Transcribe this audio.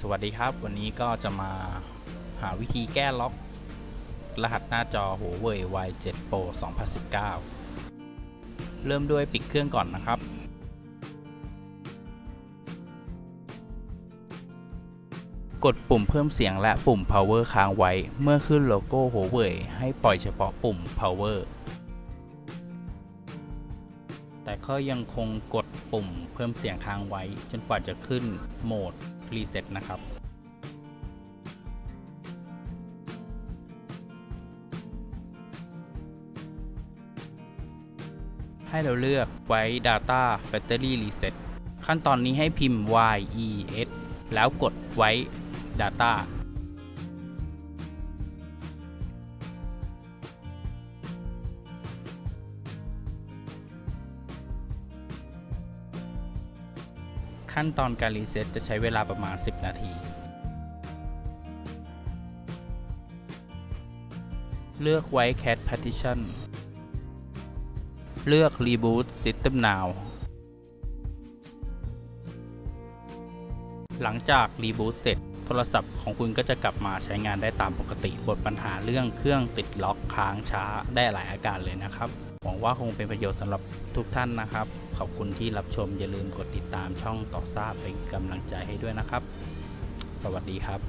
สวัสดีครับ วันนี้ก็จะมาหาวิธีแก้ล็อก รหัสหน้าจอ Huawei Y7 Pro 2019 เริ่มด้วยปิดเครื่องก่อนนะครับ กดปุ่มเพิ่มเสียงและปุ่ม power ค้างไว้ เมื่อขึ้นโลโก้ Huawei ให้ปล่อยเฉพาะปุ่ม power แต่ก็ยังคงกดปุ่มเพิ่มเสียงค้างไว้ จนกว่าจะขึ้นโหมดรีเซ็ตนะครับให้เราเลือกไว้ Data Battery Reset ขั้นตอนนี้ให้พิมพ์ Y E S แล้วกดไว้ Data ขั้นตอนการรีเซ็ตจะใช้เวลาประมาณ 10 นาที เลือกไว้ Cat Partition เลือก Reboot System Now หลังจาก Reboot เสร็จ โทรศัพท์ของคุณก็จะกลับมาใช้งานได้ตามปกติ บทปัญหาเรื่องเครื่องติดล็อกค้างช้าได้หลายอาการเลยนะครับ หวังว่าคงเป็นประโยชน์สำหรับทุกท่านนะครับ ขอบคุณที่รับชมอย่าลืมกดติดตามช่องต่อทราบเป็นกำลังใจให้ด้วยนะครับ สวัสดีครับ